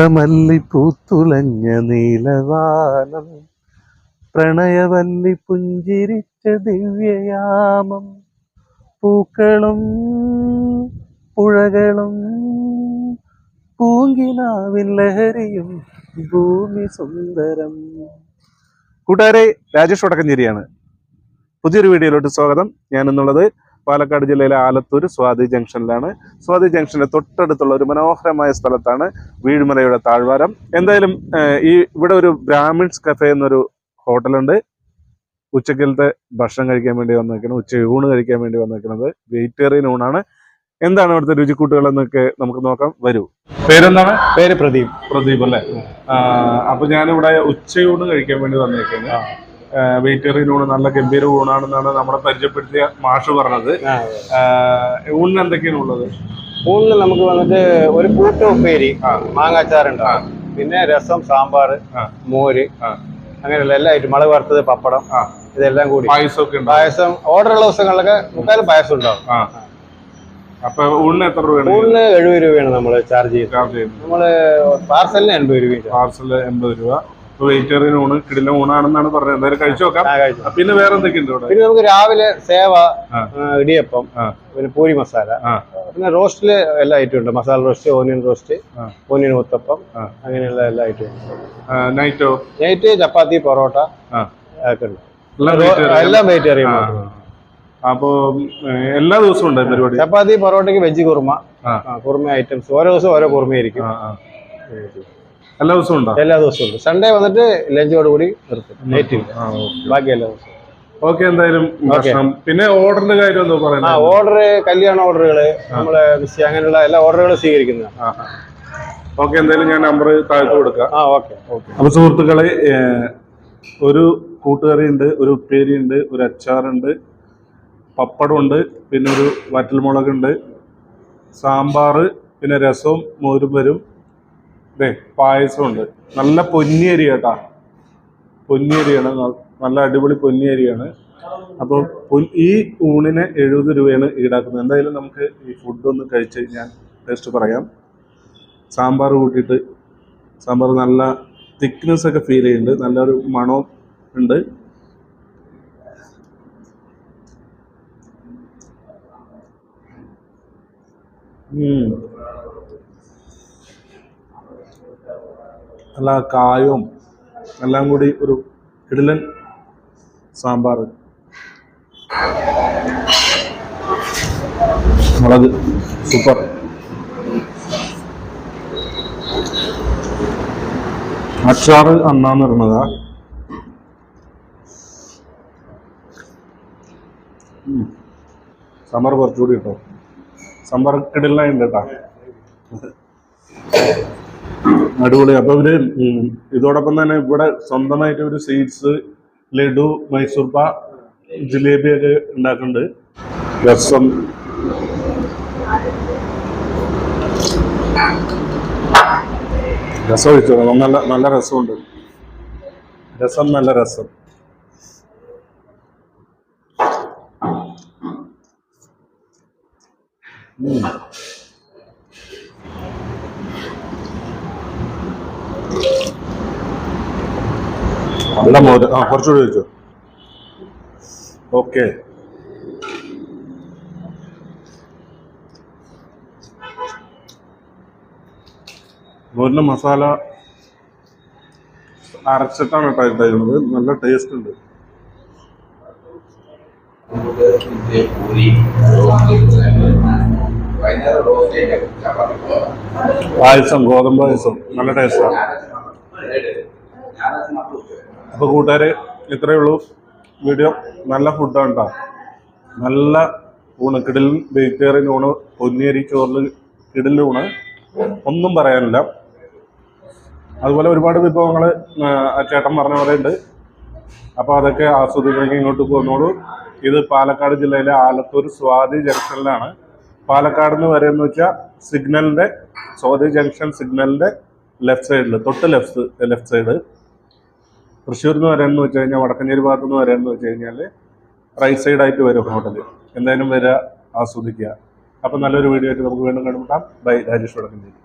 ഇളമല്ലി പൂത്തുലഞ്ഞ നീലവാനം പ്രണയവല്ലി പുഞ്ചിരിച്ച ദിവ്യയാമം പൂക്കളും പുഴകളും പൂങ്കിനാവിൻ ലഹരിയും ഭൂമി സുന്ദരം. കൂട്ടുകാരെ രാജേഷ് വടക്കഞ്ചേരിയാണ്. പുതിയൊരു വീഡിയോയിലോട്ട് സ്വാഗതം. ഞാൻ എന്നുള്ളത് പാലക്കാട് ജില്ലയിലെ ആലത്തൂർ സ്വാതി ജംഗ്ഷനിലാണ്. സ്വാതി ജംഗ്ഷന്റെ തൊട്ടടുത്തുള്ള ഒരു മനോഹരമായ സ്ഥലത്താണ് വീഴ്മലയുടെ താഴ്വാരം. എന്തായാലും ഈ ഇവിടെ ഒരു ബ്രാഹ്മിൺസ് കഫേ എന്നൊരു ഹോട്ടലുണ്ട്. ഉച്ചക്കലത്തെ ഭക്ഷണം കഴിക്കാൻ വേണ്ടി വന്നിരിക്കുന്നത് ഉച്ച ഊണ് കഴിക്കാൻ വേണ്ടി വന്നിരിക്കുന്നത് വെജിറ്റേറിയൻ ഊണാണ്. എന്താണ് ഇവിടുത്തെ രുചിക്കൂട്ടുകൾ എന്നൊക്കെ നമുക്ക് നോക്കാം. വരൂ. പേരെന്താണ്? പേര് പ്രദീപ്. പ്രദീപ് അല്ലേ? അപ്പൊ ഞാനിവിടെ ഉച്ചയൂണ് കഴിക്കാൻ വേണ്ടി വന്നേക്കുന്നത് വെജിറ്റേറിയൻ ഊണ് നല്ല ഗംഭീര ഊണാണെന്നാണ് നമ്മളെ പരിചയപ്പെടുത്തിയ മാഷ് പറഞ്ഞത്. ഊണിന് എന്തൊക്കെയാണ് ഉള്ളത്? ഊണിന് നമുക്ക് വന്നിട്ട് ഒരു കൂട്ട ഉപ്പേരി. മാങ്ങാച്ചാറുണ്ട്. പിന്നെ രസം സാമ്പാർ മോര്. അങ്ങനെയുള്ള എല്ലാ ഐറ്റം മുളക് വറുത്തത് പപ്പടം ഇതെല്ലാം കൂടി. പായസം പായസം ഓർഡർ ഉള്ള ദിവസങ്ങളിലൊക്കെ മുക്കാലും പായസം ഉണ്ടാവും. അപ്പൊ ഊണിന് എത്ര രൂപയാണ്? ഊണിന് എഴുപത് രൂപയാണ് നമ്മൾ ചാർജ് ചെയ്യുന്നത്. നമ്മൾ പാർസലിന് എൺപത് രൂപ. പാർസൽ എൺപത് രൂപ. വെജിറ്റേറിയൻ ഊണ് കിടിലം ഊണാണെന്നാണ് പറഞ്ഞത്. എന്തായാലും കഴിച്ചു നോക്കാം. പിന്നെ വേറെ എന്തൊക്കെയുണ്ട് ഇവിടെ? പിന്നെ നമുക്ക് രാവിലെ സേവ ഇടിയപ്പം പിന്നെ പൂരി മസാല. പിന്നെ റോസ്റ്റിൽ എല്ലാ ഐറ്റം ഉണ്ട്. Masala roast onion roast. Onion uttapam അങ്ങനെയുള്ള എല്ലാ ഐറ്റം നൈറ്റോ നൈറ്റ് ചപ്പാത്തി പൊറോട്ട. ഒക്കെ ഉണ്ട്. എല്ലാം വെജിറ്റേറിയൻ. അപ്പോ എല്ലാ ദിവസവും ഉണ്ട് പരിപാടി? ചപ്പാത്തി പൊറോട്ടയ്ക്ക് വെജ് കുറുമ. കുറുമ ഐറ്റംസ് ഓരോ ദിവസം ഓരോ കുറുമയായിരിക്കും. എല്ലാ ദിവസവും ഉണ്ടോ? എല്ലാ ദിവസവും ഉണ്ട്. സൺഡേ വന്നിട്ട് ലഞ്ചോട് കൂടി നിർത്തും. നൈറ്റിൽ ബാക്കി എല്ലാ ദിവസവും. ഓക്കെ എന്തായാലും പിന്നെ ഓർഡറിന്റെ കാര്യം എന്തോ ആ പറയുന്നത് ഓർഡർ കല്യാണ ഓർഡറുകൾ നമ്മളെ അങ്ങനെയുള്ള എല്ലാ ഓർഡറുകളും സ്വീകരിക്കുന്നതാണ്. ഓക്കെ എന്തായാലും ഞാൻ നമ്പർ താഴ്ത്തു കൊടുക്കാം. ആ ഓക്കെ ഓക്കെ. അപ്പൊ സുഹൃത്തുക്കളെ ഒരു കൂട്ടുകറി ഉണ്ട് ഒരു ഉപ്പേരി ഉണ്ട് ഒരു അച്ചാറുണ്ട് പപ്പടമുണ്ട് പിന്നെ ഒരു വറ്റൽമുളകുണ്ട് സാമ്പാറ് പിന്നെ രസവും മോരും വരും. ഇതേ പായസമുണ്ട്. നല്ല പൊന്നിയരി കേട്ടാ. പൊന്നിയരിയാണ് നല്ല അടിപൊളി പൊന്നിയരിയാണ് അപ്പോൾ ഈ ഊണിന് എഴുപത് രൂപയാണ് ഈടാക്കുന്നത്. എന്തായാലും നമുക്ക് ഈ ഫുഡ് ഒന്ന് കഴിച്ച് ഞാൻ ടേസ്റ്റ് പറയാം. സാമ്പാർ കൂട്ടിയിട്ട് സാമ്പാർ നല്ല തിക്നെസ് ഒക്കെ ഫീൽ ചെയ്യുന്നുണ്ട്. നല്ലൊരു മണവും ഉണ്ട്. ഉം. നല്ല കായവും എല്ലാം കൂടി ഒരു ഇടലൻ സാമ്പാർ. മുളക് സൂപ്പർ. അച്ചാറ് അണ്ണാന്ന് പറഞ്ഞതാ. സാമ്പാർ കുറച്ചുകൂടി കേട്ടോ സാമ്പാർ കിടലായിണ്ട് കേട്ടാ. അടിപൊളി. അപ്പൊ ഇവർ ഇതോടൊപ്പം തന്നെ ഇവിടെ സ്വന്തമായിട്ട് ഒരു സ്വീറ്റ്സ് ലഡു മൈസൂർ പാ ജിലേബി ഒക്കെ ഉണ്ടാക്കുന്നുണ്ട്. രസം. രസം ഒഴിച്ചു. നല്ല നല്ല രസമുണ്ട്. രസം നല്ല രസം. ഉം. നല്ല മോര് ആ കുറച്ചുകൂടി വെച്ചു ഓക്കെ. മോരിന്റെ മസാല അരച്ചിട്ടാണ് കേട്ടോ ഇട്ടേക്കുന്നത്. നല്ല ടേസ്റ്റ് ഉണ്ട്. പായസം ഗോതമ്പ് പായസം. നല്ല ടേസ്റ്റാണ് അപ്പോൾ കൂട്ടുകാർ ഇത്രയേ ഉള്ളൂ. വീഡിയോ നല്ല ഫുഡാണ് നല്ല ഊണ് കിടിൽ വെജിറ്റേറിയൻ ഊണ് പൊന്നിയരി ചോറിൽ കിടിൽ ഊണ്. ഒന്നും പറയാനില്ല. അതുപോലെ ഒരുപാട് വിഭവങ്ങൾ ചേട്ടൻ പറഞ്ഞ പോലെ ഉണ്ട്. അപ്പോൾ അതൊക്കെ ആസ്വദിക്കണമെങ്കിൽ ഇങ്ങോട്ട് പോന്നോളൂ. ഇത് പാലക്കാട് ജില്ലയിലെ ആലത്തൂർ സ്വാതി ജംഗ്ഷനിലാണ്. പാലക്കാട് എന്ന് പറയുന്നത് വെച്ചാൽ സിഗ്നലിന്റെ സ്വാതി ജംഗ്ഷൻ സിഗ്നലിന്റെ ലെഫ്റ്റ് സൈഡിൽ തൊട്ട് ലെഫ്റ്റ് ലെഫ്റ്റ് സൈഡ്. തൃശ്ശൂരിൽ നിന്ന് വരാമെന്ന് വെച്ച് കഴിഞ്ഞാൽ വടക്കഞ്ചേരി ഭാഗത്തു നിന്ന് വരാമെന്ന് വെച്ച് കഴിഞ്ഞാൽ റൈറ്റ് സൈഡായിട്ട് വരും ഹോട്ടൽ എന്തായാലും വരിക ആസ്വദിക്കുക. അപ്പം നല്ലൊരു വീഡിയോ ആയിട്ട് നമുക്ക് വീണ്ടും കണ്ടുമുട്ടാം ബൈ രാജേഷ് വടക്കഞ്ചേരി.